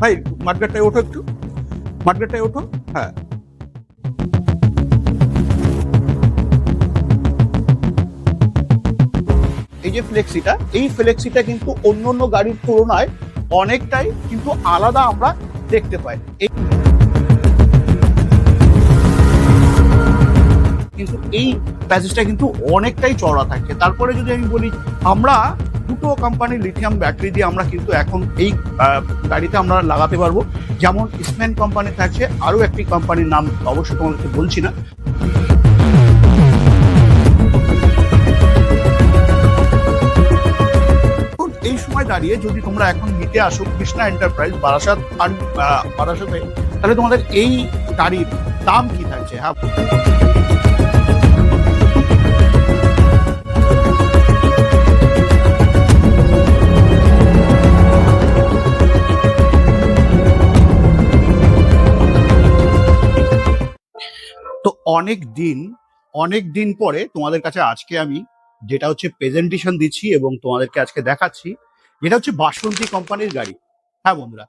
ভাই মাঠগাটটায় ওঠো একটু। মাঠগাটটায় ওঠো হ্যাঁ। এই যে ফ্লেক্সিটা, এই ফ্লেক্সিটা কিন্তু অন্য অন্য গাড়ির তুলনায় অনেকটাই কিন্তু আলাদা আমরা দেখতে পাই। কিন্তু এই প্যাসেজটা কিন্তু অনেকটাই চড়া থাকে। তারপরে যদি আমি বলি, আমরা দুটো কোম্পানির লিথিয়াম ব্যাটারি দিয়ে আমরা কিন্তু এখন এই গাড়িতে আমরা লাগাতে পারব। যেমন স্ম্যান কোম্পানি থাকছে, আরও একটি কোম্পানির নাম অবশ্যই তোমাদেরকে বলছি না। এই সময় দাঁড়িয়ে যদি তোমরা এখন নিতে আসো, কৃষ্ণা এন্টারপ্রাইজ বারাসাত আর বারাসাতে, তাহলে তোমাদের এই গাড়ির দাম কি থাকছে? হ্যাঁ। অনেক দিন অনেক দিন পরে তোমাদের কাছে আজকে আমি যেটা হচ্ছে প্রেজেন্টেশন দিচ্ছি এবং তোমাদেরকে আজকে দেখাচ্ছি, যেটা হচ্ছে বাসন্তী কোম্পানির গাড়ি। হ্যাঁ বন্ধুরা,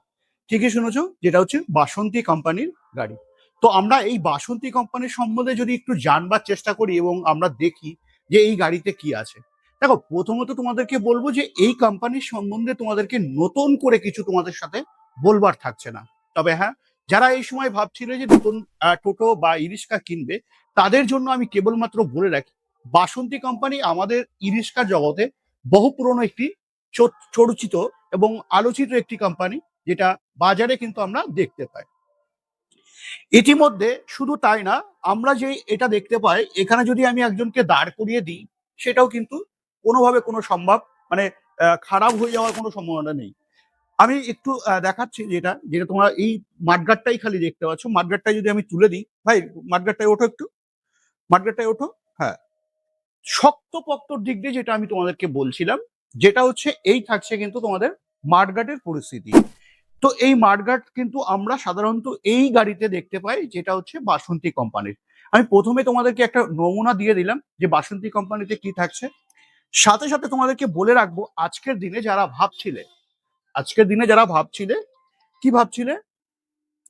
ঠিকই শুনেছো? যেটা হচ্ছে বাসন্তী কোম্পানির গাড়ি। তো আমরা এই বাসন্তী কোম্পানির সম্বন্ধে যদি একটু জানবার চেষ্টা করি এবং আমরা দেখি যে এই গাড়িতে কি আছে। দেখো, প্রথমত তোমাদেরকে বলব যে এই কোম্পানির সম্বন্ধে তোমাদেরকে নতুন করে কিছু তোমাদের সাথে বলবার থাকছে না। তবে হ্যাঁ যারা এই সময় ভাবছিল যে নতুন টোটো বা ইরিস্কা কিনবে, তাদের জন্য আমি কেবলমাত্র বলে রাখি, বাসন্তী কোম্পানি আমাদের ইরিস্কার জগতে বহু পুরনো একটি চর্চিত এবং আলোচিত একটি কোম্পানি যেটা বাজারে কিন্তু আমরা দেখতে পাই। ইতিমধ্যে শুধু তাই না, আমরা যে এটা দেখতে পাই, এখানে যদি আমি একজনকে দাঁড় করিয়ে দিই, সেটাও কিন্তু কোনোভাবে কোনো সম্ভব মানে খারাপ হয়ে যাওয়ার কোনো সম্ভাবনা নেই। আমি একটু দেখাচ্ছি যেটা যেটা তোমরা এই মাঠগাটটাই খালি দেখতে পাচ্ছ। মাঠগাটটাই যদি আমি তুলে দিই, ভাই মাঠগাটটায় ওঠো একটু। মাঠগাটটায় ওঠো হ্যাঁ। শক্ত পক্তর দিক দিয়ে যেটা আমি তোমাদেরকে বলছিলাম, যেটা হচ্ছে এই থাকছে কিন্তু তোমাদের মাঠগাটের পরিস্থিতি। তো এই মাঠগাট কিন্তু আমরা সাধারণত এই গাড়িতে দেখতে পাই, যেটা হচ্ছে বাসন্তী কোম্পানির। আমি প্রথমে তোমাদেরকে একটা নমুনা দিয়ে দিলাম যে বাসন্তী কোম্পানিতে কি থাকছে। সাথে সাথে তোমাদেরকে বলে রাখব, আজকের দিনে যারা ভাবছিলে আজকের দিনে যারা ভাবছিলে, কি ভাবছিলে?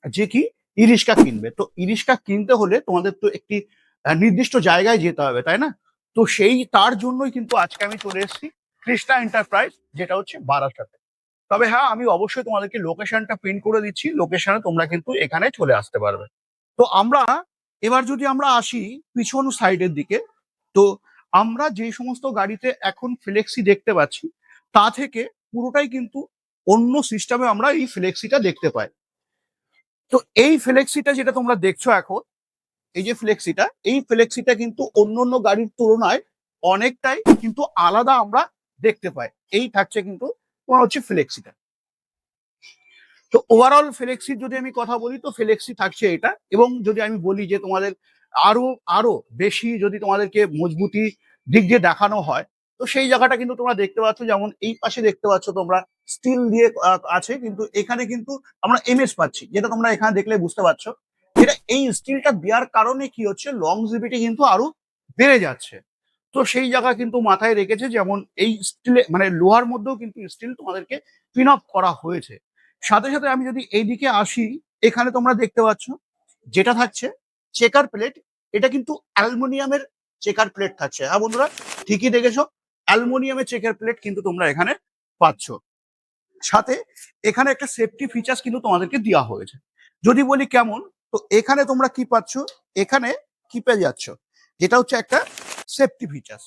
যে কি? ইরিস্কা কিনবে। তো ইরিস্কা কিনতে হলে তোমাদের তো একটি নির্দিষ্ট জায়গায় যেতে হবে, তাই না? তো সেই, তার জন্যই কিন্তু আজকে আমি চলে এসেছি কৃষ্ণা এন্টারপ্রাইজ, যেটা হচ্ছে বারাসাতে। তবে হ্যাঁ আমি অবশ্যই তোমাদেরকে লোকেশনটা প্রিন্ট করে দিচ্ছি। লোকেশনে তোমরা কিন্তু এখানে চলে আসতে পারবে। তো আমরা, এবার যদি আমরা আসি পিছন সাইডের দিকে, তো আমরা যে সমস্ত গাড়িতে এখন ফ্লেক্সি দেখতে পাচ্ছি, তা থেকে পুরোটাই কিন্তু অন্য সিস্টেমে আমরা এই ফ্লেক্সিটা দেখতে পাই। তো এই ফ্লেক্সিটা যেটা তোমরা দেখছ এখন, এই যে ফ্লেক্সিটা এই ফ্লেক্সিটা কিন্তু অন্য অন্য গাড়ির তুলনায় অনেকটাই কিন্তু আলাদা আমরা দেখতে পাই। এই থাকছে কিন্তু তোমার হচ্ছে ফ্লেক্সিটা তো ওভারঅল ফ্লেক্সির যদি আমি কথা বলি, তো ফ্লেক্সি থাকছে এটা। এবং যদি আমি বলি যে তোমাদের আরও আরও বেশি যদি তোমাদেরকে মজবুতি দিক দিয়ে দেখানো হয় তো সেই জায়গাটা কিন্তু তোমরা দেখতে পাচ্ছ, যেমন এই পাশে দেখতে পাচ্ছ তোমরা স্টিল দিয়ে আছে, কিন্তু এখানে কিন্তু আমরা এমএস পাচ্ছি, যেটা তোমরা এখানে দেখলে বুঝতে পারছ। যেটা এই স্টিলটা দেওয়ার কারণে কি হচ্ছে লং লংজিভিটি কিন্তু আরও বেড়ে যাচ্ছে। তো সেই জায়গা কিন্তু মাথায় রেখেছে, যেমন এই স্টিলে মানে লোহার মধ্যেও কিন্তু স্টিল তোমাদেরকে পিন আপ করা হয়েছে। সাথে সাথে আমি যদি এইদিকে আসি, এখানে তোমরা দেখতে পাচ্ছ, যেটা থাকছে চেকার প্লেট এটা কিন্তু অ্যালুমিনিয়ামের চেকার প্লেট থাকছে। হ্যাঁ বন্ধুরা, ঠিকই দেখেছ অ্যালুমিনিয়ামের চেকের প্লেট কিন্তু তোমরা এখানে পাচ্ছ। সাথে এখানে একটা সেফটি ফিচার্স কিন্তু তোমাদেরকে দেওয়া হয়েছে। যদি বলি কেমন, তো এখানে তোমরা কি পাচ্ছ? এখানে কি পেয়ে যাচ্ছ? যেটা হচ্ছে একটা সেফটি ফিচার্স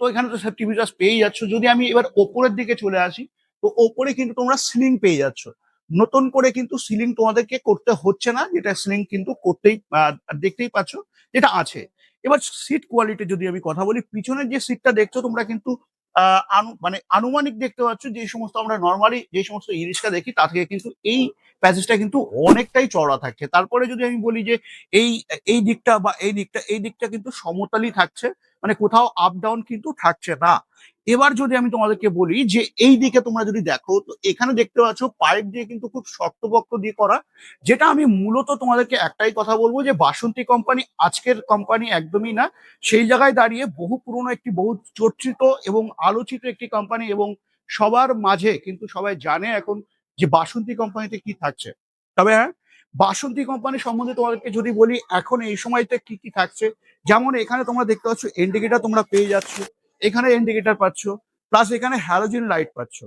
তো এখানে তো সেফটি ফিচার্স পেয়ে যাচ্ছ। যদি আমি এবার ওপরের দিকে চলে আসি, তো ওপরে কিন্তু তোমরা সিলিং পেয়ে যাচ্ছ। নতুন করে কিন্তু সিলিং তোমাদেরকে করতে হচ্ছে না, যেটা সিলিং কিন্তু করতেই দেখতেই পাচ্ছ, যেটা আছে। এবার সিট কোয়ালিটি যদি আমি কথা বলি, পিছনের যে সিটটা দেখছ তোমরা কিন্তু মানে আনুমানিক দেখতে পাচ্ছ যে সমস্ত আমরা নর্মালি যে সমস্ত ইরিশকা দেখি তা থেকে কিন্তু এই প্যাসেজটা কিন্তু অনেকটাই চড়া থাকছে। তারপরে যদি আমি বলি যে এই এই দিকটা বা এই দিকটা এই দিকটা কিন্তু সমতলই থাকছে। মানে কোথাও আপ ডাউন কিন্তু থাকছে না। এবার যদি আমি তোমাদেরকে বলি যে এই দিকে তোমরা যদি দেখো, তো এখানে দেখতে পাচ্ছ পাইপ দিয়ে কিন্তু খুব শক্তপোক্ত দিয়ে করা, যেটা আমি মূলত তোমাদেরকে একটাই কথা বলব যে বাসন্তী কোম্পানি আজকের কোম্পানি একদমই না। সেই জায়গায় দাঁড়িয়ে বহু পুরনো একটি, বহু চর্চিত এবং আলোচিত একটি কোম্পানি এবং সবার মাঝে কিন্তু সবাই জানে এখন যে বাসন্তী কোম্পানিতে কি থাকছে। তবে হ্যাঁ বাসন্তী কোম্পানি সম্বন্ধে তোমাদেরকে যদি বলি, এখন এই সময়তে কি কি থাকছে? যেমন এখানে তোমরা দেখতে পাচ্ছ ইন্ডিকেটার তোমরা পেয়ে যাচ্ছ, এখানে ইন্ডিকেটার পাচ্ছ প্লাস এখানে হ্যালোজিন লাইট পাচ্ছ।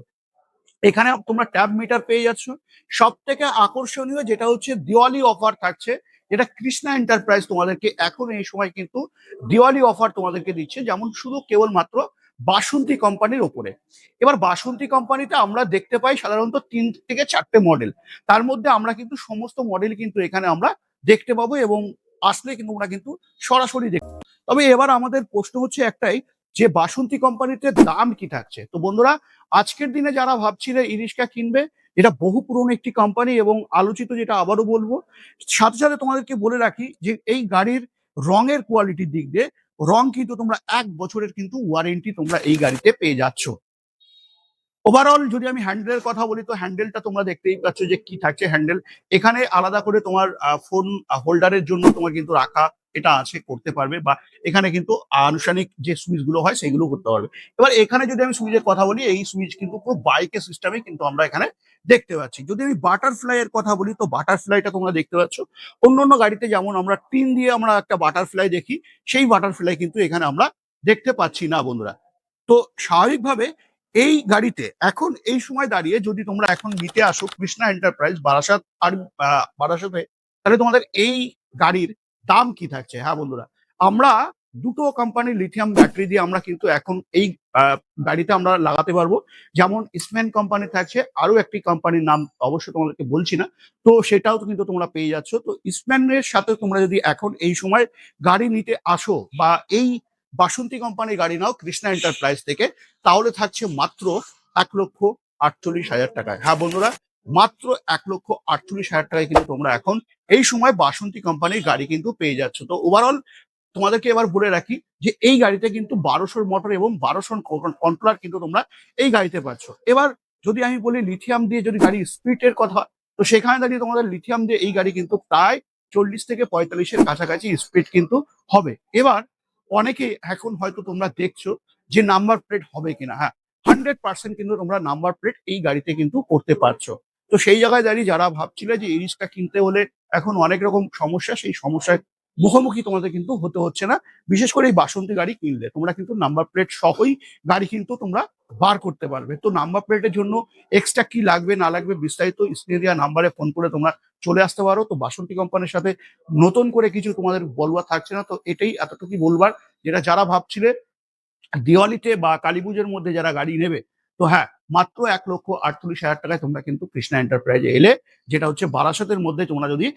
এখানে তোমরা ট্যাব মিটার পেয়ে যাচ্ছ। সব থেকে আকর্ষণীয় যেটা হচ্ছে, দিওয়ালি অফার থাকছে, যেটা কৃষ্ণা এন্টারপ্রাইজ তোমাদেরকে এখন এই সময় কিন্তু দিওয়ালি অফার তোমাদেরকে দিচ্ছে। যেমন শুধু কেবলমাত্র বাসন্তী কোম্পানির ওপরে। এবার বাসন্তী কোম্পানিতে আমরা দেখতে পাই সাধারণত তিন থেকে চারটে মডেল তার মধ্যে আমরা কিন্তু সমস্ত মডেল কিন্তু এখানে আমরা দেখতে পাবো এবং আসলে কিন্তু আমরা কিন্তু সরাসরি দেখব তবে এবার আমাদের প্রশ্ন হচ্ছে একটাই, যে বাসন্তী কোম্পানিতে দাম কি থাকছে? তো বন্ধুরা, আজকের দিনে যারা ভাবছিলে ইরিশকা কিনবে, এটা বহু পুরনো একটি কোম্পানি এবং আলোচিত যেটা আবারও বলব। সাথে সাথে তোমাদেরকে বলে রাখি যে এই গাড়ির রঙের কোয়ালিটির দিক দিয়ে রং কিন্তু তোমরা এক বছরের কিন্তু ওয়ারেন্টি তোমরা এই গাড়িতে পেয়ে যাচ্ছ। ওভারঅল যদি আমি হ্যান্ডেলের কথা বলি, তো হ্যান্ডেলটা তোমরা দেখতেই পাচ্ছ যে কি থাকছে। হ্যান্ডেল এখানে আলাদা করে তোমার ফোন হোল্ডারের জন্য তোমার কিন্তু রাখা এটা আছে, করতে পারবে বা এখানে কিন্তু আনুষ্ঠানিক যে সুইচগুলো হয় সেগুলো করতে পারবে। এবার এখানে যদি আমি সুইচের কথা বলি, এই সুইচ কিন্তু পুরো বাইকের সিস্টেমে কিন্তু আমরা এখানে দেখতে পাচ্ছি। যদি আমি বাটারফ্লাই এর কথা বলি, তো বাটারফ্লাইটা তোমরা দেখতে পাচ্ছ। অন্য অন্য গাড়িতে যেমন আমরা টিন দিয়ে আমরা একটা বাটারফ্লাই দেখি, সেই বাটারফ্লাই কিন্তু এখানে আমরা দেখতে পাচ্ছি না বন্ধুরা। তো স্বাভাবিকভাবে এই গাড়িতে এখন এই সময় দাঁড়িয়ে যদি তোমরা এখন নিতে আসো কৃষ্ণা এন্টারপ্রাইজ বারাসাত আর বারাসাতে, তাহলে তোমাদের এই গাড়ির দাম কি থাকছে? হ্যাঁ বন্ধুরা, আমরা দুটো কোম্পানির লিথিয়াম ব্যাটারি দিয়ে আমরা কিন্তু এখন এই গাড়িতে আমরা লাগাতে পারব। যেমন ইসম্যান কোম্পানি থাকছে আরও একটি কোম্পানির নাম অবশ্যই তোমাদেরকে বলছি না। তো সেটাও তো কিন্তু তোমরা পেয়ে যাচ্ছ। তো ইসম্যানের সাথে তোমরা যদি এখন এই সময় গাড়ি নিতে আসো বা এই বাসন্তী কোম্পানির গাড়ি নাও কৃষ্ণা এন্টারপ্রাইজ থেকে, তাহলে থাকছে মাত্র এক লক্ষ আটচল্লিশ হাজার টাকায়। হ্যাঁ বন্ধুরা মাত্র এক লক্ষ আটচল্লিশ হাজার টাকায় কিন্তু তোমরা এখন এই সময় বাসন্তী কোম্পানির গাড়ি কিন্তু পেয়ে যাচ্ছ। তো ওভারঅল তোমাদেরকে এবার বলে রাখি যে এই গাড়িতে কিন্তু বারোশোর মোটর এবং বারোশোর কন্ট্রোলার কিন্তু তোমরা এই গাড়িতে পাচ্ছ। এবার যদি আমি বলি লিথিয়াম দিয়ে যদি গাড়ি স্পিডের কথা, তো সেখানে দাঁড়িয়ে তোমাদের লিথিয়াম দিয়ে এই গাড়ি কিন্তু প্রায় চল্লিশ থেকে পঁয়তাল্লিশের কাছাকাছি স্পিড কিন্তু হবে। এবার অনেকে এখন হয়তো তোমরা দেখছ যে নাম্বার প্লেট হবে কিনা। হ্যাঁ হান্ড্রেড পার্সেন্ট কিন্তু তোমরা নাম্বার প্লেট এই গাড়িতে কিন্তু করতে পারছ। তো সেই জায়গায় দাঁড়িয়ে যারা ভাবছিলে যে এই রিক্সা কিনতে হলে এখন অনেক রকম সমস্যা, সেই সমস্যায় মুখোমুখি তোমাদের কিন্তু হতে হচ্ছে না। বিশেষ করে এই বাসন্তী গাড়ি কিনলে তোমরা কিন্তু নাম্বার প্লেট সহই গাড়ি কিন্তু তোমরা বার করতে পারবে। তো নাম্বার প্লেটের জন্য এক্সট্রা কি লাগবে, না লাগবে বিস্তারিত স্ক্রিনে দেওয়া নাম্বারে ফোন করে তোমরা চলে আসতে পারো। তো বাসন্তী কোম্পানির সাথে নতুন করে কিছু তোমাদের বলবার থাকছে না, তো এটাই এতটুকুই বলবার। যেটা যারা ভাবছিলে, দিওয়ালিতে বা কালী পুজোর মধ্যে যারা গাড়ি নেবে তো হ্যাঁ মাত্র এক লক্ষ আটচল্লিশ হাজার টাকায় তোমরা কিন্তু কৃষ্ণা এন্টারপ্রাইজে এলে, যেটা হচ্ছে বারাসতের মধ্যে তোমরা যদি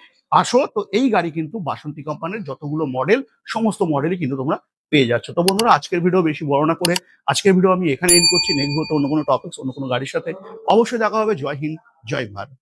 আসো, তো এই গাড়ি কিন্তু বাসন্তী কোম্পানির যতগুলো মডেল সমস্ত মডেলই কিন্তু তোমরা পেয়ে যাচ্ছ। তো বন্ধুরা, আজকের ভিডিও বেশি বর্ণনা করে, আজকের ভিডিও আমি এখানে এন্ড করছি। নেক্সট ভিডিওতে অন্য কোনো টপিক্স অন্য কোনো গাড়ির সাথে অবশ্যই দেখা হবে। জয় হিন্দ, জয় ভারত।